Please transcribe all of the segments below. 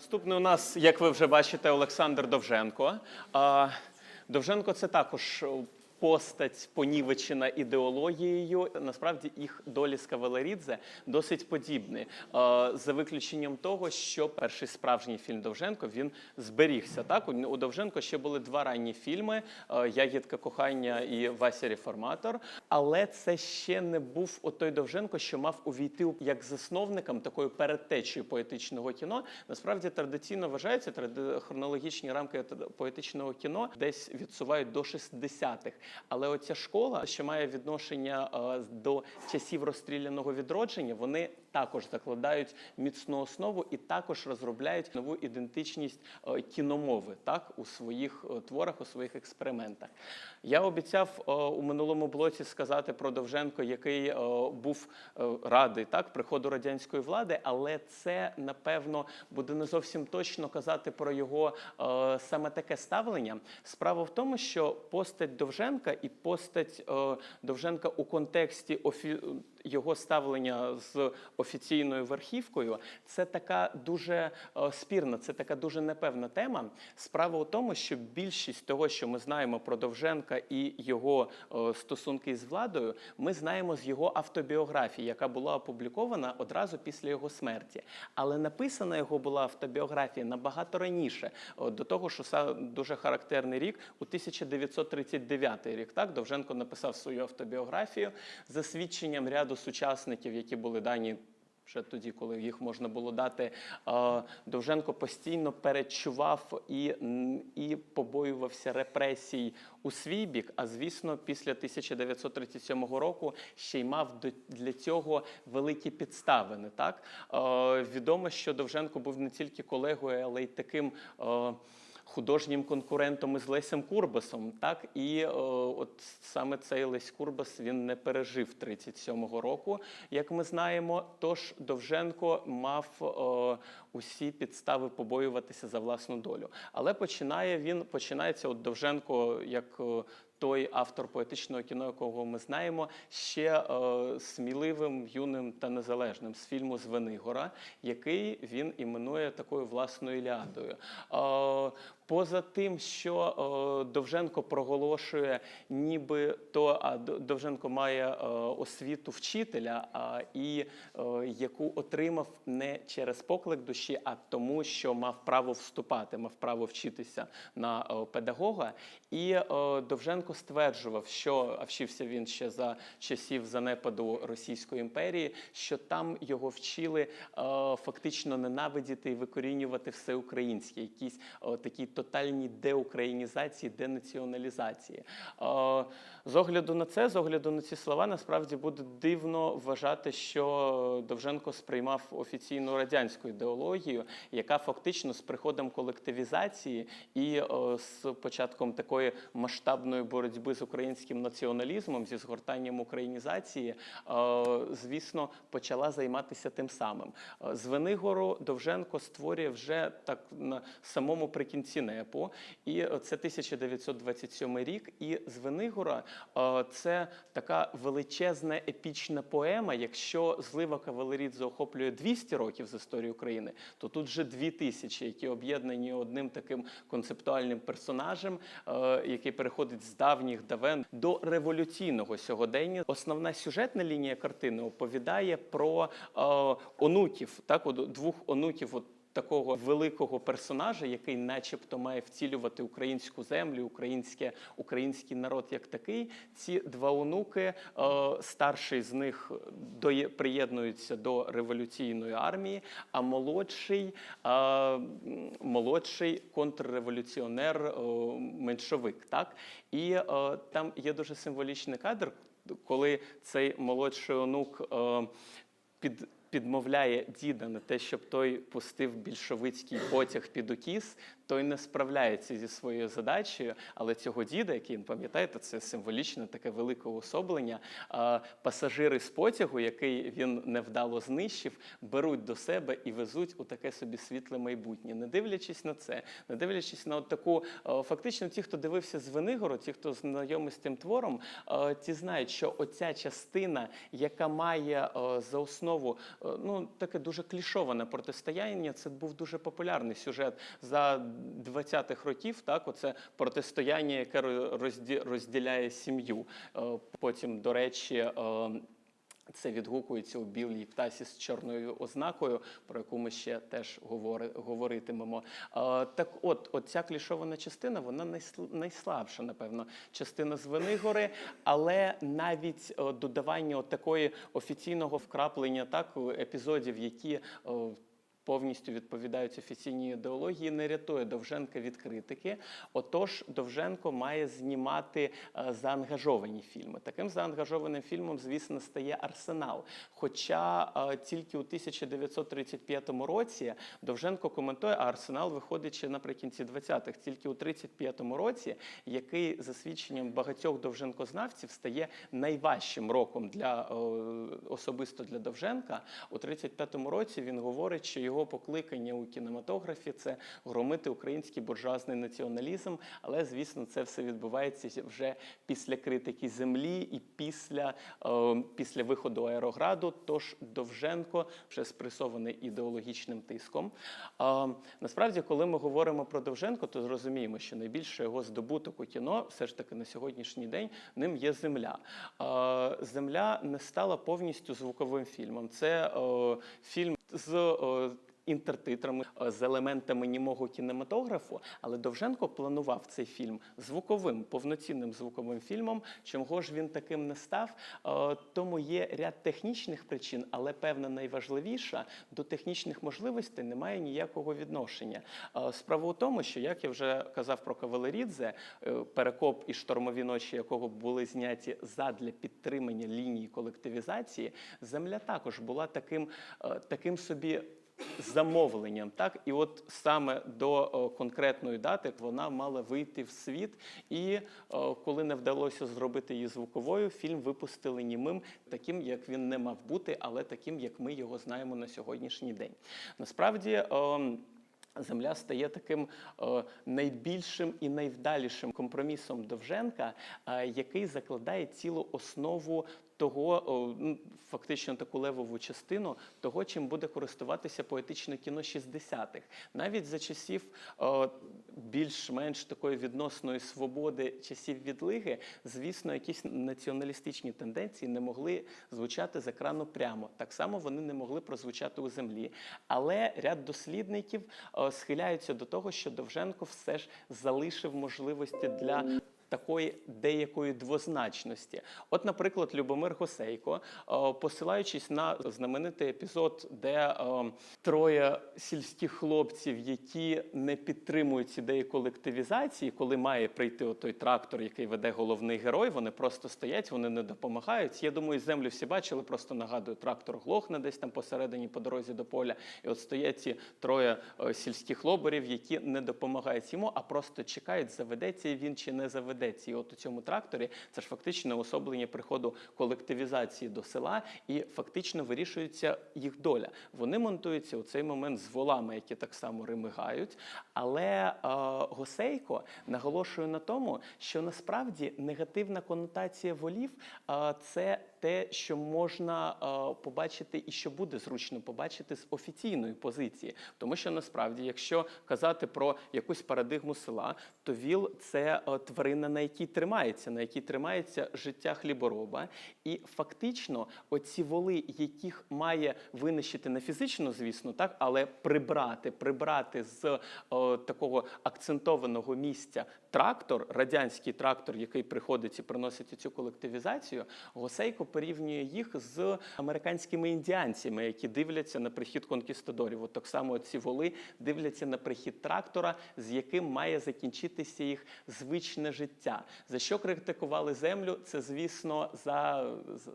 Наступний у нас, як ви вже бачите, Олександр Довженко. Довженко це також постать понівечена ідеологією. Насправді їх долі з Кавалерідзе досить подібні. А, За виключенням того, що перший справжній фільм Довженко він зберігся. Так у у Довженко ще були два ранні фільми: а, Ягідка кохання і Вася Реформатор. Але це ще не був отой Довженко, що мав увійти як засновником такою передтечею поетичного кіно. Насправді традиційно вважається хронологічні рамки поетичного кіно десь відсувають до 60-х. Але оця школа, що має відношення е, до часів розстріляного відродження, вони також закладають міцну основу і також розробляють нову ідентичність е, кіномови так у своїх е, творах, у своїх експериментах. Я обіцяв е, у минулому блоці сказати про Довженко, який був радий так приходу радянської влади, але це напевно буде не зовсім точно казати про його саме таке ставлення. Справа в тому, що постать Довженка і постать Довженка у контексті офі... його ставлення з офіційною верхівкою, це така дуже е, спірна, це така дуже непевна тема. Справа у тому, що більшість того, що ми знаємо про Довженка і його е, стосунки з владою, ми знаємо з його автобіографії, яка була опублікована одразу після його смерті. Але написана його була автобіографія набагато раніше, е, до того, що дуже характерний рік у 1939 рік. Так Довженко написав свою автобіографію за свідченням ряду сучасників, які були дані. Ще тоді, коли їх можна було дати, Довженко постійно перечував і, і побоювався репресій у свій бік. А звісно, після 1937 року ще й мав для цього великі підставини. Так відомо, що Довженко був не тільки колегою, але й таким. Художнім конкурентом із Лесем Курбасом, так і е, от саме цей Лесь Курбас він не пережив 37-го року, як ми знаємо. Тож Довженко мав е, усі підстави побоюватися за власну долю. Але починає він починається от Довженко як. е, той автор поетичного кіно, якого ми знаємо, ще е, сміливим, юним та незалежним з фільму Звенигора, який він іменує такою власною Іліадою. Е, поза тим, що Довженко проголошує, ніби то, а Довженко має освіту вчителя, і яку отримав не через поклик душі, а тому, що мав право вступати, мав право вчитися на педагога. І Довженко стверджував, що а вчився він ще за часів занепаду Російської імперії, що там його вчили фактично ненавидіти і викорінювати все українське, якісь такі тотальні деукраїнізації, денаціоналізації. Е, з огляду на це, з огляду на ці слова, насправді буде дивно вважати, що Довженко сприймав офіційну радянську ідеологію, яка фактично з приходом колективізації і е, з початком такої масштабної боротьби з українським націоналізмом, зі згортанням українізації, е, звісно, почала займатися тим самим. З Венигору Довженко створює вже так на самому прикінці непу, і е, це 1927 рік. І з Венигора е, це така величезна епічна поема. Якщо злива Кавалерідзе охоплює 200 років з історії України, то тут вже 2000, які об'єднані одним таким концептуальним персонажем, е, який переходить з давніх давен до революційного сьогодення. Основна сюжетна лінія картини оповідає про онуків, так, от двох онуків. От, Такого великого персонажа, який, начебто, має втілювати українську землю, українське, український народ як такий. Ці два онуки, е, старший з них приєднується до революційної армії, а молодший, е, молодший контрреволюціонер, е, меншовик. Так? І там є дуже символічний кадр, коли цей молодший онук під підмовляє діда на те, щоб той пустив більшовицький потяг під укіс, той не справляється зі своєю задачею. Але цього діда, який пам'ятаєте, це символічне таке велике уособлення. Пасажири з потягу, який він невдало знищив, беруть до себе і везуть у таке собі світле майбутнє. Не дивлячись на це, не дивлячись на таку, фактично, ті, хто дивився з Венигору, ті, хто знайомий з тим твором, ті знають, що оця частина, яка має за основу ну таке дуже клішоване протистояння. Це був дуже популярний сюжет за 20-х років. Так, оце протистояння, яке розді- розділяє сім'ю. Е, Потім, до речі. е, це відгукується у білій птасі з чорною ознакою, про яку ми ще теж говоритимемо. Так от, от ця клішована частина, вона найсл- найслабша, напевно, частина з Венигори, але навіть е, додавання такої офіційного вкраплення так, епізодів, які. Повністю відповідають офіційній ідеології, не рятує Довженка від критики. Отож, Довженко має знімати е, заангажовані фільми. Таким заангажованим фільмом, звісно, стає Арсенал. Хоча е, тільки у 1935 році Довженко коментує, а Арсенал виходить ще наприкінці 20-х, тільки у 35-му році, який за свідченням багатьох довженкознавців стає найважчим роком для е, особисто для Довженка. У 35-му році він говорить, що його покликання у кінематографі це громити український буржуазний націоналізм. Але звісно, це все відбувається вже після критики землі і після, е, після виходу аерограду. Тож Довженко вже спресований ідеологічним тиском. Е, насправді, коли ми говоримо про Довженко, то зрозуміємо, що найбільше його здобуток у кіно все ж таки на сьогоднішній день ним є земля. Е, земля не стала повністю звуковим фільмом. Це е, фільм з е, інтертитрами, е, з елементами німого кінематографу, але Довженко планував цей фільм звуковим, повноцінним звуковим фільмом. Чого ж він таким не став? Е, Тому є ряд технічних причин, але певна найважливіша до технічних можливостей немає ніякого відношення. Е, Справа у тому, що як я вже казав про Кавалерідзе, перекоп і штормові ночі, якого були зняті задля підтримання лінії колективізації, земля також була таким, таким собі замовленням. Так, і от саме до конкретної дати вона мала вийти в світ. І коли не вдалося зробити її звуковою, фільм випустили німим, таким, як він не мав бути, але таким, як ми його знаємо на сьогоднішній день. Насправді. Земля стає таким найбільшим і найвдалішим компромісом Довженка, який закладає цілу основу того, ну, фактично таку левову частину того, чим буде користуватися поетичне кіно 60-х. Навіть за часів більш-менш такої відносної свободи часів відлиги, звісно, якісь націоналістичні тенденції не могли звучати з екрану прямо. Так само вони не могли прозвучати у землі. Але ряд дослідників схиляються до того, що Довженко все ж залишив можливості для. Такої деякої двозначності. От, наприклад, Любомир Госейко, е, посилаючись на знаменитий епізод, де е, троє сільських хлопців, які не підтримують ідеї колективізації, коли має прийти той трактор, який веде головний герой, вони просто стоять, вони не допомагають. Я думаю, землю всі бачили, просто нагадую, трактор глохне десь там посередині по дорозі до поля. І от стоять ці троє е, сільських лоберів, які не допомагають йому, а просто чекають, заведеться він чи не заведеться. І от у цьому тракторі це ж фактично особлення приходу колективізації до села, і фактично вирішується їх доля. Вони монтуються у цей момент з волами, які так само римигають. Але е, Госейко наголошує на тому, що насправді негативна конотація волів е, це те, що можна е, побачити і що буде зручно побачити з офіційної позиції. Тому що насправді, якщо казати про якусь парадигму села, то віл це е, тварина, на якій тримається, на якій тримається життя хлібороба. І фактично, оці воли, яких має винищити не фізично, звісно, так, але прибрати, прибрати з е, такого акцентованого місця трактор, радянський трактор, який приходить і приносить цю колективізацію, Госейко порівнює їх з американськими індіанцями, які дивляться на прихід конкістадорів. От так само ці воли дивляться на прихід трактора, з яким має закінчитися їх звичне життя. За що критикували землю? Це, звісно, за,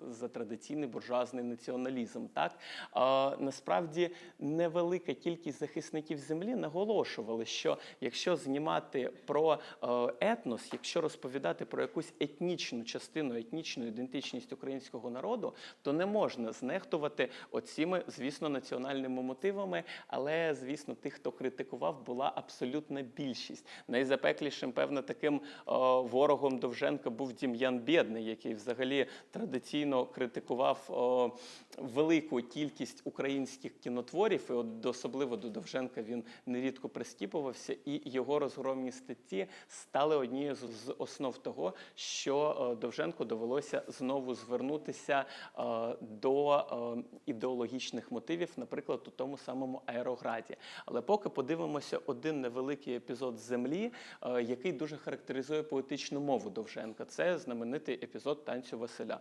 за традиційний буржуазний націоналізм. Так а, насправді невелика кількість захисників землі наголошували, що якщо знімати про е, етнос, якщо розповідати про якусь етнічну частину, етнічну ідентичність українського українського народу, то не можна знехтувати оціми, звісно, національними мотивами. Але звісно, тих, хто критикував, була абсолютна більшість. Найзапеклішим, певно, таким о, ворогом Довженка був Дім'ян Бєдний, який взагалі традиційно критикував о, велику кількість українських кінотворів. І от особливо до Довженка він нерідко прискіпувався, і його розгромні статті стали однією з, основ того, що Довженку довелося знову звернутися е, до е, ідеологічних мотивів, наприклад, у тому самому аерограді. Але поки подивимося один невеликий епізод землі, е, який дуже характеризує поетичну мову Довженка. Це знаменитий епізод танцю Василя.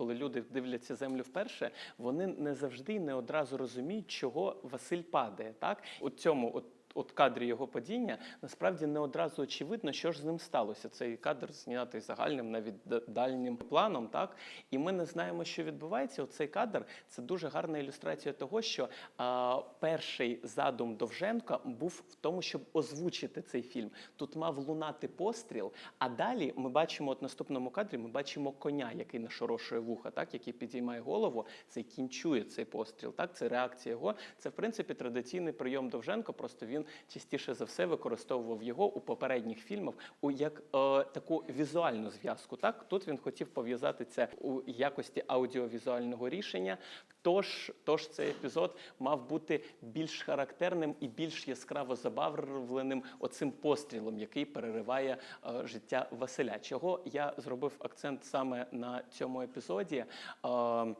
Коли люди дивляться землю вперше, вони не завжди не одразу розуміють, чого Василь падає. Так, у цьому от. От кадрі його падіння насправді не одразу очевидно, що ж з ним сталося. Цей кадр знятий загальним, навіть дальнім планом, так і ми не знаємо, що відбувається. Оцей кадр це дуже гарна ілюстрація того, що а, перший задум Довженка був в тому, щоб озвучити цей фільм. Тут мав лунати постріл, а далі ми бачимо, от наступному кадрі, ми бачимо коня, який нашорошує вуха, так який підіймає голову. Цей кінь чує цей постріл. Так, це реакція його. Це в принципі традиційний прийом Довженка. Просто він частіше за все використовував його у попередніх фільмах у як е, таку візуальну зв'язку. Так тут він хотів пов'язати це у якості аудіовізуального рішення. Тож, тож цей епізод мав бути більш характерним і більш яскраво забавленим оцим пострілом, який перериває е, життя Василя. Чого я зробив акцент саме на цьому епізоді? Е,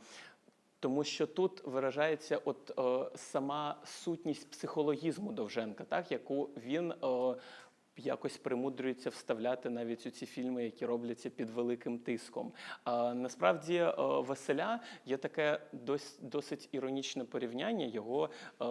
тому що тут виражається от е, сама сутність психологізму Довженка, так яку він е, якось примудрюється вставляти навіть у ці фільми, які робляться під великим тиском. А насправді е, Василя є таке досить іронічне порівняння. Його е,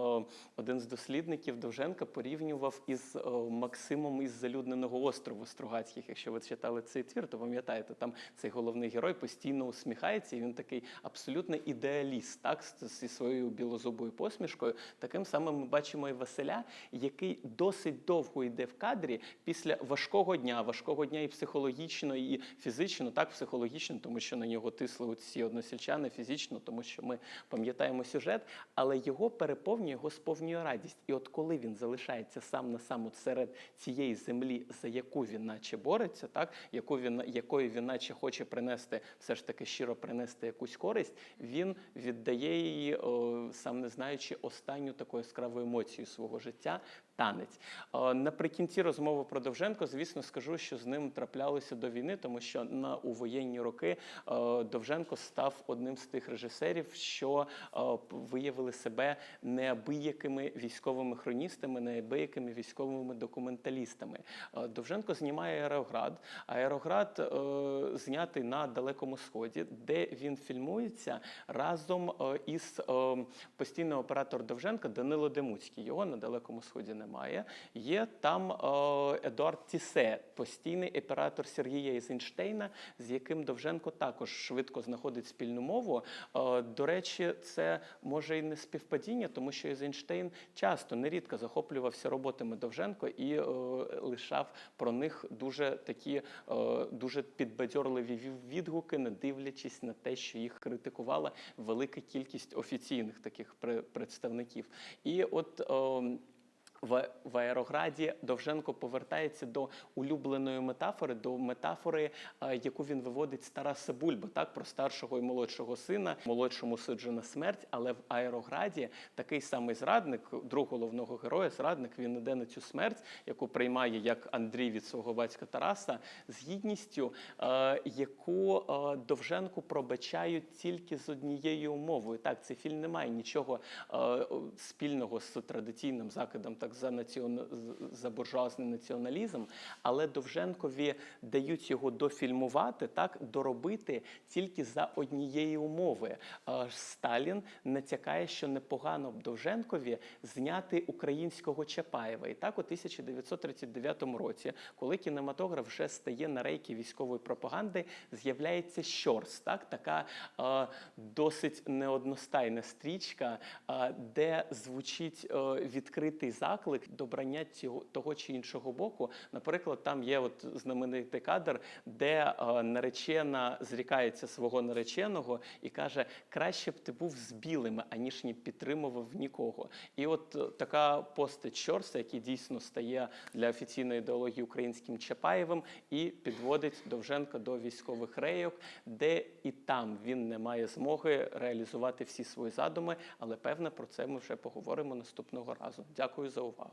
один з дослідників Довженка порівнював із е, Максимом із залюдненого острову Стругацьких. Якщо ви читали цей твір, то пам'ятаєте, там цей головний герой постійно усміхається, і він такий абсолютний ідеаліст, так зі своєю білозубою посмішкою. Таким самим ми бачимо і Василя, який досить довго йде в кадрі після важкого дня, важкого дня і психологічно, і фізично, так психологічно, тому що на нього тисли ці односельчани фізично, тому що ми пам'ятаємо сюжет, але його переповнює, його сповнює радість. І от коли він залишається сам на сам серед цієї землі, за яку він наче бореться, так яку він якою він наче хоче принести, все ж таки щиро принести якусь користь, він віддає її, о, сам не знаючи останню таку яскраву емоцію свого життя танець. Е, Наприкінці розмови про Довженко, звісно, скажу, що з ним траплялося до війни, тому що на у воєнні роки е, Довженко став одним з тих режисерів, що е, виявили себе неабиякими військовими хроністами, неабиякими військовими документалістами. Довженко знімає аероград. Аероград знятий на далекому сході, де він фільмується разом із е, постійний оператор Довженка Данило Демуцький. Його на далекому сході немає. Є там е, Едуард Тісе, постійний оператор Сергія Ейзенштейна, з яким Довженко також швидко знаходить спільну мову. Е, До речі, це може і не співпадіння, тому що Ейзенштейн часто нерідко захоплювався роботами Довженко і е, лишав про них дуже такі дуже підбадьорливі ві- відгуки, не дивлячись на те, що їх критикувала велика кількість офіційних таких пре- представників. І от. В, в аерограді Довженко повертається до улюбленої метафори, до метафори, е, яку він виводить з Тараса Бульби, так про старшого і молодшого сина. Молодшому суджена смерть, але в аерограді такий самий зрадник, друг головного героя, зрадник, він іде на цю смерть, яку приймає як Андрій від свого батька Тараса, з гідністю, е, яку е, Довженку пробачають тільки з однією умовою. Так, цей фільм не має нічого спільного з традиційним закидом, так за націона... за буржуазний націоналізм, але Довженкові дають його дофільмувати, так доробити тільки за однієї умови. Е, Сталін натякає, що непогано б Довженкові зняти українського Чапаєва. І так, у 1939 році, коли кінематограф вже стає на рейки військової пропаганди, з'являється Щорс, так така е, досить неодностайна стрічка, е, де звучить відкритий заклик до брання цього того чи іншого боку. Наприклад, там є от знаменитий кадр, де е, наречена зрікається свого нареченого і каже: краще б ти був з білими, аніж не підтримував нікого. І от е, така постать Щорса, який дійсно стає для офіційної ідеології українським Чапаєвим, і підводить Довженка до військових рейок, де і там він не має змоги реалізувати всі свої задуми. Але певне про це ми вже поговоримо наступного разу. Дякую за увагу. par.